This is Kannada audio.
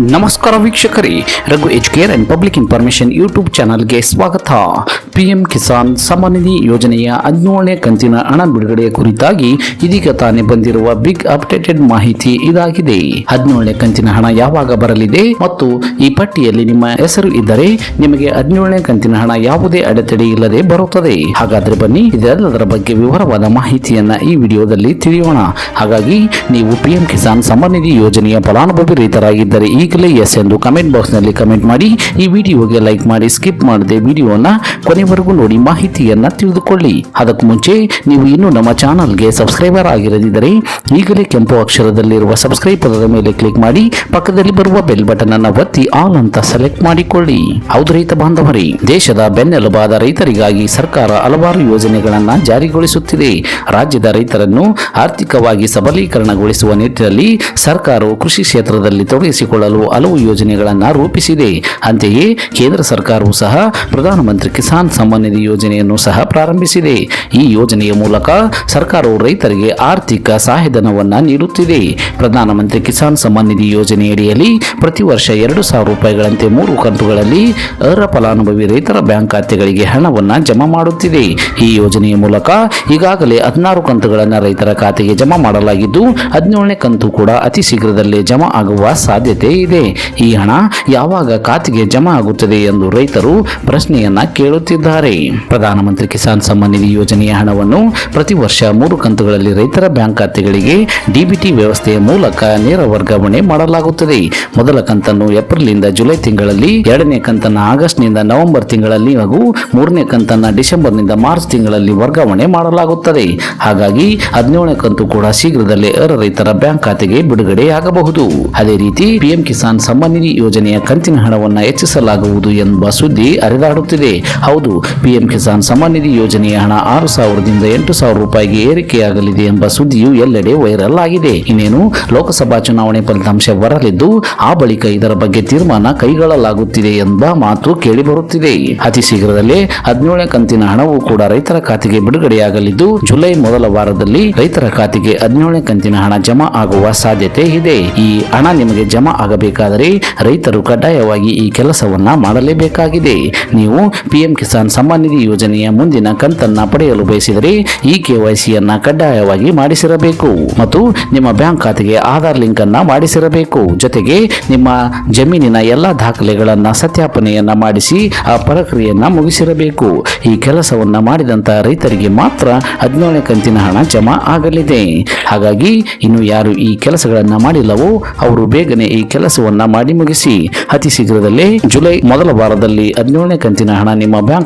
ನಮಸ್ಕಾರ ವೀಕ್ಷಕರೇ Raghu educare and public information YouTube ಚಾನಲ್ಗೆ ಸ್ವಾಗತ. ಪಿಎಂ ಕಿಸಾನ್ ಸಮ್ಮಾನ್ ನಿಧಿ ಯೋಜನೆಯ ಹದಿನೇಳನೇ ಕಂತಿನ ಹಣ ಬಿಡುಗಡೆಯ ಕುರಿತಾಗಿ ಇದೀಗ ತಾನೇ ಬಂದಿರುವ ಬಿಗ್ ಅಪ್ಡೇಟೆಡ್ ಮಾಹಿತಿ ಇದಾಗಿದೆ. ಹದಿನೇಳನೇ ಕಂತಿನ ಹಣ ಯಾವಾಗ ಬರಲಿದೆ ಮತ್ತು ಈ ಪಟ್ಟಿಯಲ್ಲಿ ನಿಮ್ಮ ಹೆಸರು ಇದ್ದರೆ ನಿಮಗೆ ಹದಿನೇಳನೇ ಕಂತಿನ ಹಣ ಯಾವುದೇ ಅಡೆತಡೆ ಇಲ್ಲದೆ ಬರುತ್ತದೆ. ಹಾಗಾದ್ರೆ ಬನ್ನಿ ಇದೆಲ್ಲದರ ಬಗ್ಗೆ ವಿವರವಾದ ಮಾಹಿತಿಯನ್ನ ಈ ವಿಡಿಯೋದಲ್ಲಿ ತಿಳಿಯೋಣ. ಹಾಗಾಗಿ ನೀವು ಪಿಎಂ ಕಿಸಾನ್ ಸಮ್ಮಾನ್ ನಿಧಿ ಯೋಜನೆಯ ಫಲಾನುಭವಿ ರೈತರಾಗಿದ್ದರೆ ಈಗಲೇ ಎಸ್ ಎಂದು ಕಮೆಂಟ್ ಬಾಕ್ಸ್ನಲ್ಲಿ ಕಮೆಂಟ್ ಮಾಡಿ. ಈ ವಿಡಿಯೋಗೆ ಲೈಕ್ ಮಾಡಿ, ಸ್ಕಿಪ್ ಮಾಡದೆ ವಿಡಿಯೋನ ಕೊನೆವರೆಗೂ ನೋಡಿ ಮಾಹಿತಿಯನ್ನ ತಿಳಿದುಕೊಳ್ಳಿ. ಅದಕ್ಕೂ ಮುಂಚೆ ನೀವು ಇನ್ನೂ ನಮ್ಮ ಚಾನಲ್ಗೆ ಸಬ್ಸ್ಕ್ರೈಬರ್ ಆಗಿರದಿದ್ದರೆ ಈಗಲೇ ಕೆಂಪು ಅಕ್ಷರದಲ್ಲಿರುವ ಸಬ್ಸ್ಕ್ರೈಬ್ ಪದದ ಮೇಲೆ ಕ್ಲಿಕ್ ಮಾಡಿ, ಪಕ್ಕದಲ್ಲಿ ಬರುವ ಬೆಲ್ ಬಟನ್ ಅನ್ನು ಒತ್ತಿ ಆಲ್ ಅಂತ ಸೆಲೆಕ್ಟ್ ಮಾಡಿಕೊಳ್ಳಿ. ಹೌದು ರೈತ ಬಾಂಧವರೇ, ದೇಶದ ಬೆನ್ನೆಲುಬಾದ ರೈತರಿಗಾಗಿ ಸರ್ಕಾರ ಹಲವಾರು ಯೋಜನೆಗಳನ್ನು ಜಾರಿಗೊಳಿಸುತ್ತಿದೆ. ರಾಜ್ಯದ ರೈತರನ್ನು ಆರ್ಥಿಕವಾಗಿ ಸಬಲೀಕರಣಗೊಳಿಸುವ ನಿಟ್ಟಿನಲ್ಲಿ ಸರ್ಕಾರವು ಕೃಷಿ ಕ್ಷೇತ್ರದಲ್ಲಿ ತೊಡಗಿಸಿಕೊಳ್ಳಲು ಹಲವು ಯೋಜನೆಗಳನ್ನು ರೂಪಿಸಿದೆ. ಅಂತೆಯೇ ಕೇಂದ್ರ ಸರ್ಕಾರವು ಸಹ ಪ್ರಧಾನಮಂತ್ರಿ ಕಿಸಾನ್ ಸಮ್ಮಾನ್ ನಿಧಿ ಯೋಜನೆಯನ್ನು ಸಹ ಪ್ರಾರಂಭಿಸಿದೆ. ಈ ಯೋಜನೆಯ ಮೂಲಕ ಸರ್ಕಾರವು ರೈತರಿಗೆ ಆರ್ಥಿಕ ಸಹಾಯಧನವನ್ನು ನೀಡುತ್ತಿದೆ. ಪ್ರಧಾನಮಂತ್ರಿ ಕಿಸಾನ್ ಸಮ್ಮಾನ್ ನಿಧಿ ಯೋಜನೆಯಡಿಯಲ್ಲಿ ಪ್ರತಿ ವರ್ಷ ಎರಡು ಸಾವಿರ ರೂಪಾಯಿಗಳಂತೆ ಮೂರು ಕಂತುಗಳಲ್ಲಿ ಅರ್ಹ ಫಲಾನುಭವಿ ರೈತರ ಬ್ಯಾಂಕ್ ಖಾತೆಗಳಿಗೆ ಹಣವನ್ನು ಜಮಾ ಮಾಡುತ್ತಿದೆ. ಈ ಯೋಜನೆಯ ಮೂಲಕ ಈಗಾಗಲೇ ಹದಿನಾರು ಕಂತುಗಳನ್ನು ರೈತರ ಖಾತೆಗೆ ಜಮಾ ಮಾಡಲಾಗಿದ್ದು, ಹದಿನೇಳನೇ ಕಂತು ಕೂಡ ಅತಿ ಶೀಘ್ರದಲ್ಲೇ ಜಮಾ ಆಗುವ ಸಾಧ್ಯತೆ ಇದೆ. ಈ ಹಣ ಯಾವಾಗ ಖಾತೆಗೆ ಜಮಾ ಆಗುತ್ತದೆ ಎಂದು ರೈತರು ಪ್ರಶ್ನೆಯನ್ನ ಕೇಳುತ್ತಿದ್ದಾರೆ. ಪ್ರಧಾನಮಂತ್ರಿ ಕಿಸಾನ್ ಸಮ್ಮಾನ್ ನಿಧಿ ಯೋಜನೆಯ ಹಣವನ್ನು ಪ್ರತಿ ವರ್ಷ ಮೂರು ಕಂತುಗಳಲ್ಲಿ ರೈತರ ಬ್ಯಾಂಕ್ ಖಾತೆಗಳಿಗೆ ಡಿಬಿಟಿ ವ್ಯವಸ್ಥೆಯ ಮೂಲಕ ನೇರ ವರ್ಗಾವಣೆ ಮಾಡಲಾಗುತ್ತದೆ. ಮೊದಲ ಕಂತನ್ನು ಏಪ್ರಿಲ್ ಏಪ್ರಿಲ್ನಿಂದ ಜುಲೈ ತಿಂಗಳಲ್ಲಿ, ಎರಡನೇ ಕಂತನ್ನು ಆಗಸ್ಟ್ನಿಂದ ನವೆಂಬರ್ ತಿಂಗಳಲ್ಲಿ ಹಾಗೂ ಮೂರನೇ ಕಂತನ್ನು ಡಿಸೆಂಬರ್ನಿಂದ ಮಾರ್ಚ್ ತಿಂಗಳಲ್ಲಿ ವರ್ಗಾವಣೆ ಮಾಡಲಾಗುತ್ತದೆ. ಹಾಗಾಗಿ ಹದಿನೇಳನೇ ಕಂತು ಕೂಡ ಶೀಘ್ರದಲ್ಲೇ ಅರ ರೈತರ ಬ್ಯಾಂಕ್ ಖಾತೆಗೆ ಬಿಡುಗಡೆಯಾಗಬಹುದು. ಅದೇ ರೀತಿ ಪಿಎಂ ಕಿಸಾನ್ ಸಮ್ಮಾನ್ ನಿಧಿ ಯೋಜನೆಯ ಕಂತಿನ ಹಣವನ್ನು ಹೆಚ್ಚಿಸಲಾಗುವುದು ಎಂಬ ಸುದ್ದಿ ಹರಿದಾಡುತ್ತಿದೆ. ಹೌದು ಪಿಎಂ ಕಿಸಾನ್ ಸಮ್ಮಾನ್ ನಿಧಿ ಯೋಜನೆಯ ಹಣ ಆರು ಸಾವಿರದಿಂದ ಎಂಟು ಸಾವಿರ ರೂಪಾಯಿಗೆ ಏರಿಕೆಯಾಗಲಿದೆ ಎಂಬ ಸುದ್ದಿಯು ಎಲ್ಲೆಡೆ ವೈರಲ್ ಆಗಿದೆ. ಇನ್ನೇನು, ಲೋಕಸಭಾ ಚುನಾವಣೆ ಫಲಿತಾಂಶ ಬರಲಿದ್ದು, ಆ ಬಳಿಕ ಇದರ ಬಗ್ಗೆ ತೀರ್ಮಾನ ಕೈಗೊಳ್ಳಲಾಗುತ್ತಿದೆ ಎಂಬ ಮಾತು ಕೇಳಿಬರುತ್ತಿದೆ. ಅತಿ ಶೀಘ್ರದಲ್ಲೇ ಹದಿನೇಳನೇ ಕಂತಿನ ಹಣವೂ ಕೂಡ ರೈತರ ಖಾತೆಗೆ ಬಿಡುಗಡೆಯಾಗಲಿದ್ದು, ಜುಲೈ ಮೊದಲ ವಾರದಲ್ಲಿ ರೈತರ ಖಾತೆಗೆ ಹದಿನೇಳನೇ ಕಂತಿನ ಹಣ ಜಮಾ ಆಗುವ ಸಾಧ್ಯತೆ ಇದೆ. ಈ ಹಣ ನಿಮಗೆ ಜಮಾ ಆಗಬೇಕಾದರೆ ರೈತರು ಕಡ್ಡಾಯವಾಗಿ ಈ ಕೆಲಸವನ್ನ ಮಾಡಲೇಬೇಕಾಗಿದೆ. ನೀವು ಪಿಎಂ ಕಿಸಾನ್ ಸಮ್ಮಾನ್ ನಿಧಿ ಯೋಜನೆಯ ಮುಂದಿನ ಕಂತನ್ನ ಪಡೆಯಲು ಬಯಸಿದರೆ ಈ ಕೆವೈಸಿಯನ್ನ ಕಡ್ಡಾಯವಾಗಿ ಮಾಡಿಸಿರಬೇಕು. ಮತ್ತು ನಿಮ್ಮ ಬ್ಯಾಂಕ್ ಖಾತೆಗೆ ಆಧಾರ್ ಲಿಂಕ್ ಅನ್ನ ಮಾಡಿಸಿರಬೇಕು. ಜೊತೆಗೆ ನಿಮ್ಮ ಜಮೀನಿನ ಎಲ್ಲ ದಾಖಲೆಗಳನ್ನ ಸತ್ಯಾಪನೆಯನ್ನ ಮಾಡಿಸಿ ಆ ಪ್ರಕ್ರಿಯೆಯನ್ನ ಮುಗಿಸಿರಬೇಕು. ಈ ಕೆಲಸವನ್ನ ಮಾಡಿದಂತಹ ರೈತರಿಗೆ ಮಾತ್ರ ಹದಿನೇಳನೇ ಕಂತಿನ ಹಣ ಜಮಾ ಆಗಲಿದೆ. ಹಾಗಾಗಿ ಇನ್ನು ಯಾರು ಈ ಕೆಲಸಗಳನ್ನ ಮಾಡಿಲ್ಲವೋ ಅವರು ಬೇಗನೆ ಈ ಕೆಲಸವನ್ನ ಮಾಡಿ ಮುಗಿಸಿ. ಅತಿ ಶೀಘ್ರದಲ್ಲೇ ಜುಲೈ ಮೊದಲ ವಾರದಲ್ಲಿ ಹದಿನೇಳನೇ ಕಂತಿನ ಹಣ ನಿಮ್ಮ ಬ್ಯಾಂಕ್